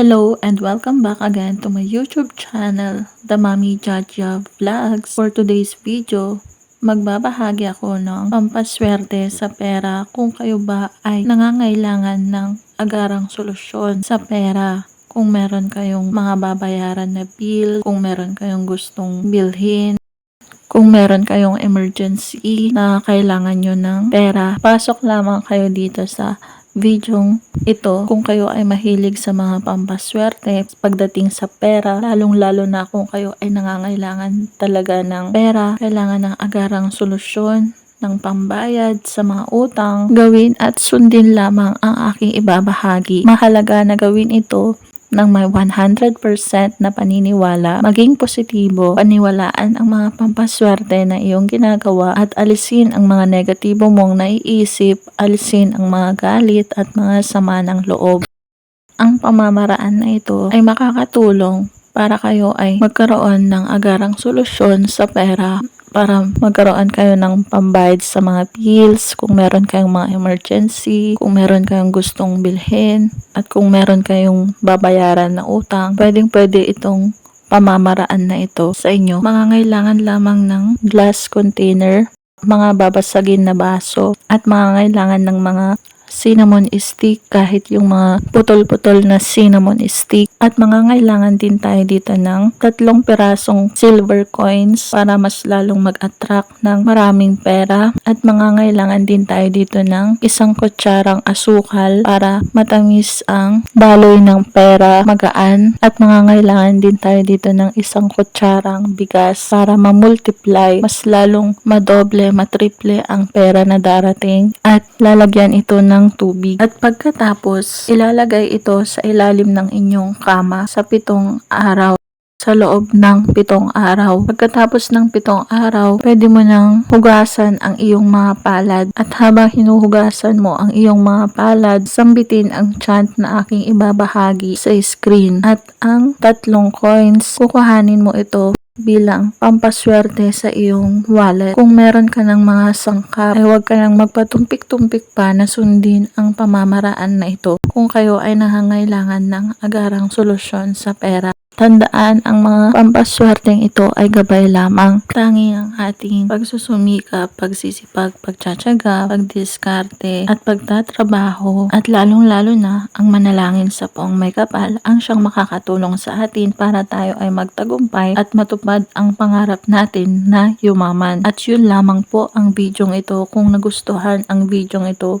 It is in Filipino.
Hello and welcome back again to my YouTube channel, The Mami Jaja Vlogs. For today's video, magbabahagi ako ng pampaswerte sa pera kung kayo ba ay nangangailangan ng agarang solusyon sa pera. Kung meron kayong mga babayaran na bill, kung meron kayong gustong bilhin, kung meron kayong emergency na kailangan nyo ng pera, pasok lamang kayo dito sa videong ito kung kayo ay mahilig sa mga pampaswerte pagdating sa pera, lalong lalo na kung kayo ay nangangailangan talaga ng pera, kailangan ng agarang solusyon ng pambayad sa mga utang, gawin at sundin lamang ang aking ibabahagi. Mahalaga na gawin ito ng may 100% na paniniwala, maging positibo, paniwalaan ang mga pampaswerte na iyong ginagawa at alisin ang mga negatibo mong naiisip, alisin ang mga galit at mga sama ng loob. Ang pamamaraan na ito ay makakatulong para kayo ay magkaroon ng agarang solusyon sa pera para magkaroon kayo ng pambayad sa mga bills, kung meron kayong mga emergency, kung meron kayong gustong bilhin, at kung meron kayong babayaran na utang, pwedeng pwede itong pamamaraan na ito sa inyo. Mangangailangan lamang ng glass container, mga babasagin na baso, at mangangailangan ng mga cinnamon stick kahit yung mga putol-putol na cinnamon stick at mangangailangan din tayo dito ng tatlong pirasong silver coins para mas lalong mag-attract ng maraming pera. At mangangailangan din tayo dito ng isang kutsarang asukal para matamis ang daloy ng pera magaan. At mangangailangan din tayo dito ng isang kutsarang bigas para ma-multiply mas lalong madoble, matriple ang pera na darating. At lalagyan ito ng tubig. At pagkatapos, ilalagay ito sa ilalim ng inyong kama sa pitong araw sa loob ng pitong araw. Pagkatapos ng pitong araw, pwede mo nang hugasan ang iyong mga palad at habang hinuhugasan mo ang iyong mga palad, sambitin ang chant na aking ibabahagi sa screen at ang tatlong coins, kukuhanin mo ito bilang pampaswerte sa iyong wallet. Kung meron ka ng mga sangkap, ay huwag ka nang magpatumpik-tumpik pa na sundin ang pamamaraan na ito kung kayo ay nangangailangan ng agarang solusyon sa pera. Tandaan, ang mga pampaswerteng ito ay gabay lamang. Tanging ang ating pagsusumikap, pagsisipag, pagtsatsaga, pagdiskarte, at pagtatrabaho, at lalong-lalo na ang manalangin sa poong may kapal ang siyang makakatulong sa atin para tayo ay magtagumpay at matupad ang pangarap natin na yumaman. At yun lamang po ang bidyong ito. Kung nagustuhan ang bidyong ito,